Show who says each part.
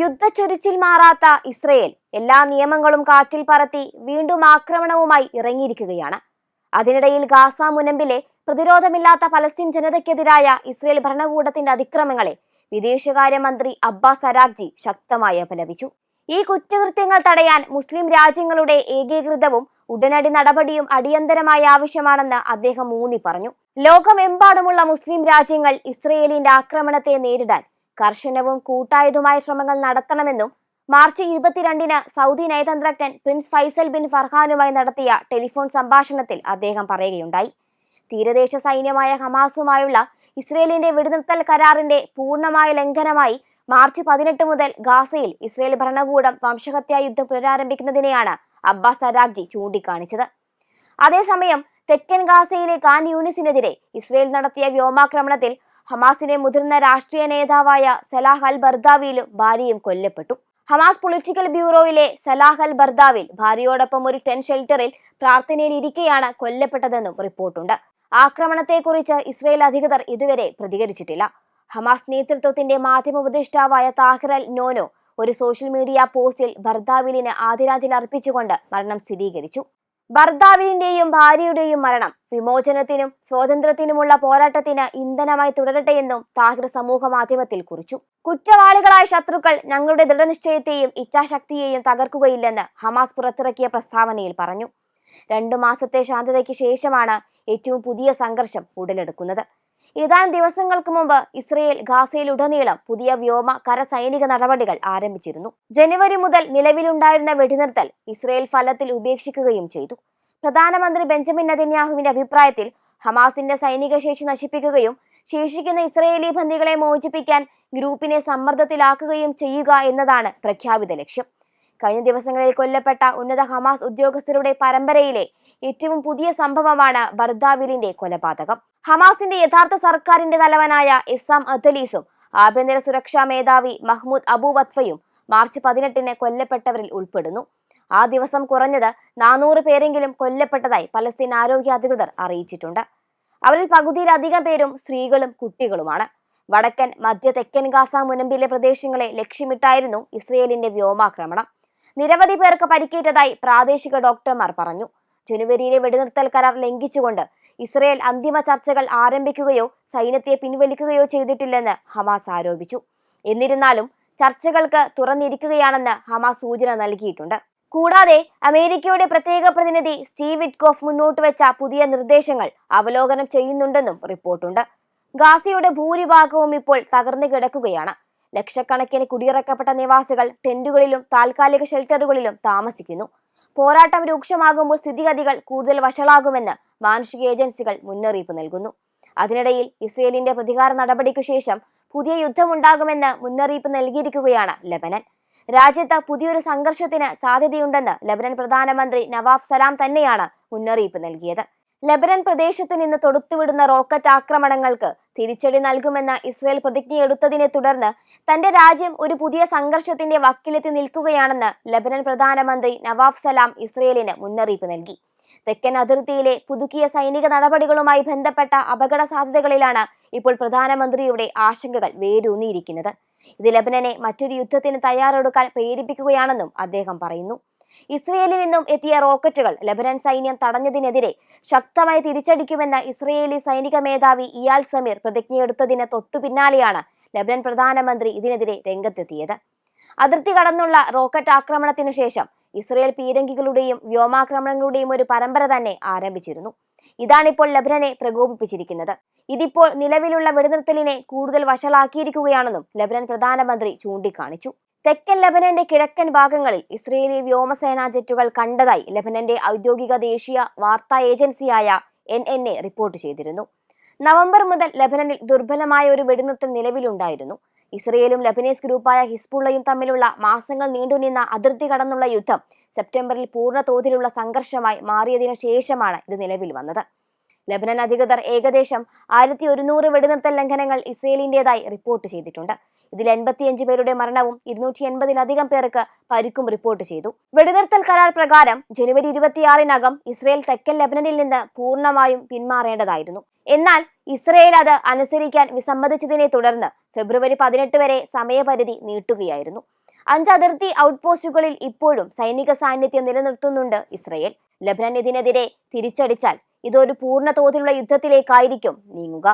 Speaker 1: യുദ്ധച്ചൊരിച്ചിൽ മാറാത്ത ഇസ്രയേൽ എല്ലാ നിയമങ്ങളും കാറ്റിൽ പറത്തി വീണ്ടും ആക്രമണവുമായി ഇറങ്ങിയിരിക്കുകയാണ്. അതിനിടയിൽ ഗാസ മുനമ്പിലെ പ്രതിരോധമില്ലാത്ത പലസ്തീൻ ജനതയ്ക്കെതിരായ ഇസ്രയേൽ ഭരണകൂടത്തിന്റെ അതിക്രമങ്ങളെ വിദേശകാര്യമന്ത്രി അബ്ബാസ് അരാഗ്ജി ശക്തമായി അപലപിച്ചു. ഈ കുറ്റകൃത്യങ്ങൾ തടയാൻ മുസ്ലിം രാജ്യങ്ങളുടെ ഏകീകൃതവും ഉടനടി നടപടിയും അടിയന്തരമായ ആവശ്യമാണെന്ന് അദ്ദേഹം ഊന്നി പറഞ്ഞു. ലോകമെമ്പാടുമുള്ള മുസ്ലിം രാജ്യങ്ങൾ ഇസ്രയേലിന്റെ ആക്രമണത്തെ നേരിടാൻ കർശനവും കൂട്ടായതുമായ ശ്രമങ്ങൾ നടത്തണമെന്നും മാർച്ച് ഇരുപത്തിരണ്ടിന് സൗദി നയതന്ത്രജ്ഞൻ പ്രിൻസ് ഫൈസൽ ബിൻ ഫർഹാനുമായി നടത്തിയ ടെലിഫോൺ സംഭാഷണത്തിൽ അദ്ദേഹം പറയുകയുണ്ടായി. തീരദേശ സൈന്യമായ ഹമാസുമായുള്ള ഇസ്രയേലിന്റെ വെടിനിർത്തൽ കരാറിന്റെ പൂർണമായ ലംഘനമായി മാർച്ച് പതിനെട്ട് മുതൽ ഗാസയിൽ ഇസ്രയേൽ ഭരണകൂടം വംശഹത്യാ യുദ്ധം പുനരാരംഭിക്കുന്നതിനെയാണ് അബ്ബാസ് അരാഗ്ജി ചൂണ്ടിക്കാണിച്ചത്. അതേസമയം തെക്കൻ ഗാസയിലെ ഖാൻ യൂണിസിനെതിരെ ഇസ്രയേൽ നടത്തിയ വ്യോമാക്രമണത്തിൽ ഹമാസിന്റെ മുതിർന്ന രാഷ്ട്രീയ നേതാവായ സലാഹ് അൽ ബർദാവിയിലും ഭാര്യയും കൊല്ലപ്പെട്ടു. ഹമാസ് പൊളിറ്റിക്കൽ ബ്യൂറോയിലെ സലാഹ് അൽ ബർദാവിൽ ഭാര്യയോടൊപ്പം ഒരു ടെൻ ഷെൽട്ടറിൽ പ്രാർത്ഥനയിൽ ഇരിക്കെയാണ് കൊല്ലപ്പെട്ടതെന്നും റിപ്പോർട്ടുണ്ട്. ആക്രമണത്തെക്കുറിച്ച് ഇസ്രയേൽ അധികൃതർ ഇതുവരെ പ്രതികരിച്ചിട്ടില്ല. ഹമാസ് നേതൃത്വത്തിന്റെ മാധ്യമ ഉപദേഷ്ടാവായ താഹിർ അൽ നോനോ ഒരു സോഷ്യൽ മീഡിയ പോസ്റ്റിൽ ഭർത്താവിലിന് ആദിരാഞ്ജലി അർപ്പിച്ചുകൊണ്ട് മരണം സ്ഥിരീകരിച്ചു. ഭർത്താവിന്റെയും ഭാര്യയുടെയും മരണം. വിമോചനത്തിനും സ്വാതന്ത്ര്യത്തിനുമുള്ള പോരാട്ടത്തിന് ഇന്ധനമായി തുടരട്ടെ എന്നും താഹിർ സമൂഹ മാധ്യമത്തിൽ കുറിച്ചു. കുറ്റവാളികളായ ശത്രുക്കൾ ഞങ്ങളുടെ ദൃഢനിശ്ചയത്തെയും ഇച്ഛാശക്തിയെയും തകർക്കുകയില്ലെന്ന് ഹമാസ് പുറത്തിറക്കിയ പ്രസ്താവനയിൽ പറഞ്ഞു. രണ്ടു മാസത്തെ ശാന്തതയ്ക്ക് ശേഷമാണ് ഏറ്റവും പുതിയ സംഘർഷം ഉടലെടുക്കുന്നത്. ഏതാനും ദിവസങ്ങൾക്ക് മുമ്പ് ഇസ്രയേൽ ഗാസയിലുടനീളം പുതിയ വ്യോമ കരസൈനിക നടപടികൾ ആരംഭിച്ചിരുന്നു. ജനുവരി മുതൽ നിലവിലുണ്ടായിരുന്ന വെടിനിർത്തൽ ഇസ്രയേൽ ഫലത്തിൽ ഉപേക്ഷിക്കുകയും ചെയ്തു. പ്രധാനമന്ത്രി ബെഞ്ചമിൻ നെതന്യാഹുവിന്റെ അഭിപ്രായത്തിൽ ഹമാസിന്റെ സൈനിക ശേഷി നശിപ്പിക്കുകയും ശേഷിക്കുന്ന ഇസ്രയേലി ബന്ധികളെ മോചിപ്പിക്കാൻ ഗ്രൂപ്പിനെ സമ്മർദ്ദത്തിലാക്കുകയും ചെയ്യുക എന്നതാണ് പ്രഖ്യാപിത ലക്ഷ്യം. കഴിഞ്ഞ ദിവസങ്ങളിൽ കൊല്ലപ്പെട്ട ഉന്നത ഹമാസ് ഉദ്യോഗസ്ഥരുടെ പരമ്പരയിലെ ഏറ്റവും പുതിയ സംഭവമാണ് ബർദാവിലിന്റെ കൊലപാതകം. ഹമാസിന്റെ യഥാർത്ഥ സർക്കാരിന്റെ തലവനായ ഇസാം അദലീസും ആഭ്യന്തര സുരക്ഷാ മേധാവി മഹ്മൂദ് അബു വത്ഫയും മാർച്ച് പതിനെട്ടിന് കൊല്ലപ്പെട്ടവരിൽ ഉൾപ്പെടുന്നു. ആ ദിവസം കുറഞ്ഞത് നാനൂറ് പേരെങ്കിലും കൊല്ലപ്പെട്ടതായി പലസ്തീൻ ആരോഗ്യ അധികൃതർ അറിയിച്ചിട്ടുണ്ട്. അവരിൽ പകുതിയിലധികം പേരും സ്ത്രീകളും കുട്ടികളുമാണ്. വടക്കൻ മധ്യ തെക്കൻ ഗാസ മുനമ്പിലെ പ്രദേശങ്ങളെ ലക്ഷ്യമിട്ടായിരുന്നു ഇസ്രയേലിന്റെ വ്യോമാക്രമണം. നിരവധി പേർക്ക് പരിക്കേറ്റതായി പ്രാദേശിക ഡോക്ടർമാർ പറഞ്ഞു. ജനുവരിയിലെ വെടിനിർത്തൽ കരാർ ലംഘിച്ചുകൊണ്ട് ഇസ്രയേൽ അന്തിമ ചർച്ചകൾ ആരംഭിക്കുകയോ സൈന്യത്തെ പിൻവലിക്കുകയോ ചെയ്തിട്ടില്ലെന്ന് ഹമാസ് ആരോപിച്ചു. എന്നിരുന്നാലും ചർച്ചകൾക്ക് തുറന്നിരിക്കുകയാണെന്ന് ഹമാസ് സൂചന നൽകിയിട്ടുണ്ട്. കൂടാതെ അമേരിക്കയുടെ പ്രത്യേക പ്രതിനിധി സ്റ്റീവ് വിറ്റ്കോഫ് മുന്നോട്ട് വെച്ച പുതിയ നിർദ്ദേശങ്ങൾ അവലോകനം ചെയ്യുന്നുണ്ടെന്നും റിപ്പോർട്ടുണ്ട്. ഗാസയുടെ ഭൂരിഭാഗവും ഇപ്പോൾ തകർന്നു കിടക്കുകയാണ്. ലക്ഷക്കണക്കിന് കുടിയിറക്കപ്പെട്ട നിവാസികൾ ടെന്റുകളിലും താൽക്കാലിക ഷെൽട്ടറുകളിലും താമസിക്കുന്നു. പോരാട്ടം രൂക്ഷമാകുമ്പോൾ സ്ഥിതിഗതികൾ കൂടുതൽ വഷളാകുമെന്ന് മാനുഷിക ഏജൻസികൾ മുന്നറിയിപ്പ് നൽകുന്നു. അതിനിടയിൽ ഇസ്രയേലിന്റെ പ്രതികാര നടപടിക്കു ശേഷം പുതിയ യുദ്ധമുണ്ടാകുമെന്ന് മുന്നറിയിപ്പ് നൽകിയിരിക്കുകയാണ് ലബനൻ. രാജ്യത്ത് പുതിയൊരു സംഘർഷത്തിന് സാധ്യതയുണ്ടെന്ന് ലബനൻ പ്രധാനമന്ത്രി നവാബ് സലാം തന്നെയാണ് മുന്നറിയിപ്പ് നൽകിയത്. ലബനൻ പ്രദേശത്ത് നിന്ന് തൊടുത്തുവിടുന്ന റോക്കറ്റ് ആക്രമണങ്ങൾക്ക് തിരിച്ചടി നൽകുമെന്ന ഇസ്രയേൽ പ്രതിജ്ഞയെടുത്തതിനെ തുടർന്ന് തന്റെ രാജ്യം ഒരു പുതിയ സംഘർഷത്തിന്റെ വക്കിലെത്തി നിൽക്കുകയാണെന്ന് ലബനൻ പ്രധാനമന്ത്രി നവാഫ് സലാം ഇസ്രയേലിന് മുന്നറിയിപ്പ് നൽകി. തെക്കൻ അതിർത്തിയിലെ പുതുക്കിയ സൈനിക നടപടികളുമായി ബന്ധപ്പെട്ട അപകട സാധ്യതകളിലാണ് ഇപ്പോൾ പ്രധാനമന്ത്രിയുടെ ആശങ്കകൾ വേരൂന്നിയിരിക്കുന്നത്. ഇത് ലബനനെ മറ്റൊരു യുദ്ധത്തിന് തയ്യാറെടുക്കാൻ പ്രേരിപ്പിക്കുകയാണെന്നും അദ്ദേഹം പറയുന്നു. ഇസ്രയേലിൽ നിന്നും എത്തിയ റോക്കറ്റുകൾ ലബനൻ സൈന്യം തടഞ്ഞതിനെതിരെ ശക്തമായി തിരിച്ചടിക്കുമെന്ന ഇസ്രയേലി സൈനിക മേധാവി ഇയാൽ സമീർ പ്രതിജ്ഞയെടുത്തതിന് തൊട്ടു പിന്നാലെയാണ് ലബനൻ പ്രധാനമന്ത്രി ഇതിനെതിരെ രംഗത്തെത്തിയത്. അതിർത്തി കടന്നുള്ള റോക്കറ്റ് ആക്രമണത്തിനു ശേഷം ഇസ്രയേൽ പീരങ്കികളുടെയും വ്യോമാക്രമണങ്ങളുടെയും ഒരു പരമ്പര തന്നെ ആരംഭിച്ചിരുന്നു. ഇതാണിപ്പോൾ ലബനനെ പ്രകോപിപ്പിച്ചിരിക്കുന്നത്. ഇതിപ്പോൾ നിലവിലുള്ള വെടിനിർത്തലിനെ കൂടുതൽ വഷളാക്കിയിരിക്കുകയാണെന്നും ലബനൻ പ്രധാനമന്ത്രി ചൂണ്ടിക്കാണിച്ചു. തെക്കൻ ലബനന്റെ കിഴക്കൻ ഭാഗങ്ങളിൽ ഇസ്രയേലി വ്യോമസേനാ ജെറ്റുകൾ കണ്ടതായി ലബനന്റെ ഔദ്യോഗിക ദേശീയ വാർത്താ ഏജൻസിയായ എൻ എൻ എ റിപ്പോർട്ട് ചെയ്തിരുന്നു. നവംബർ മുതൽ ലബനനിൽ ദുർബലമായ ഒരു വെടിനിർത്തൽ നിലവിലുണ്ടായിരുന്നു. ഇസ്രയേലും ലബനീസ് ഗ്രൂപ്പായ ഹിസ്ബുള്ളയും തമ്മിലുള്ള മാസങ്ങൾ നീണ്ടുനിന്ന അതിർത്തി കടന്നുള്ള യുദ്ധം സെപ്റ്റംബറിൽ പൂർണ തോതിലുള്ള സംഘർഷമായി മാറിയതിനു ശേഷമാണ് ഇത് നിലവിൽ വന്നത്. ലബനൻ അധികൃതർ ഏകദേശം ആയിരത്തി ഒരുന്നൂറ് വെടിനിർത്തൽ ലംഘനങ്ങൾ ഇസ്രയേലിന്റേതായി റിപ്പോർട്ട് ചെയ്തിട്ടുണ്ട്. ഇതിൽ എൺപത്തിയഞ്ച് പേരുടെ മരണവും ഇരുന്നൂറ്റി എൺപതിലധികം പേർക്ക് പരിക്കും റിപ്പോർട്ട് ചെയ്തു. വെടിനിർത്തൽ കരാർ പ്രകാരം ജനുവരി ഇരുപത്തിയാറിനകം ഇസ്രയേൽ തെക്കൻ ലബനനിൽ നിന്ന് പൂർണമായും പിന്മാറേണ്ടതായിരുന്നു. എന്നാൽ ഇസ്രയേൽ അത് അനുസരിക്കാൻ വിസമ്മതിച്ചതിനെ തുടർന്ന് ഫെബ്രുവരി പതിനെട്ട് വരെ സമയപരിധി നീട്ടുകയായിരുന്നു. അഞ്ച് അതിർത്തി ഔട്ട് പോസ്റ്റുകളിൽ ഇപ്പോഴും സൈനിക സാന്നിധ്യം നിലനിർത്തുന്നുണ്ട് ഇസ്രയേൽ. ലബനൻ ഇതിനെതിരെ തിരിച്ചടിച്ചാൽ ഇതൊരു പൂർണ തോതിലുള്ള യുദ്ധത്തിലേക്കായിരിക്കും നീങ്ങുക.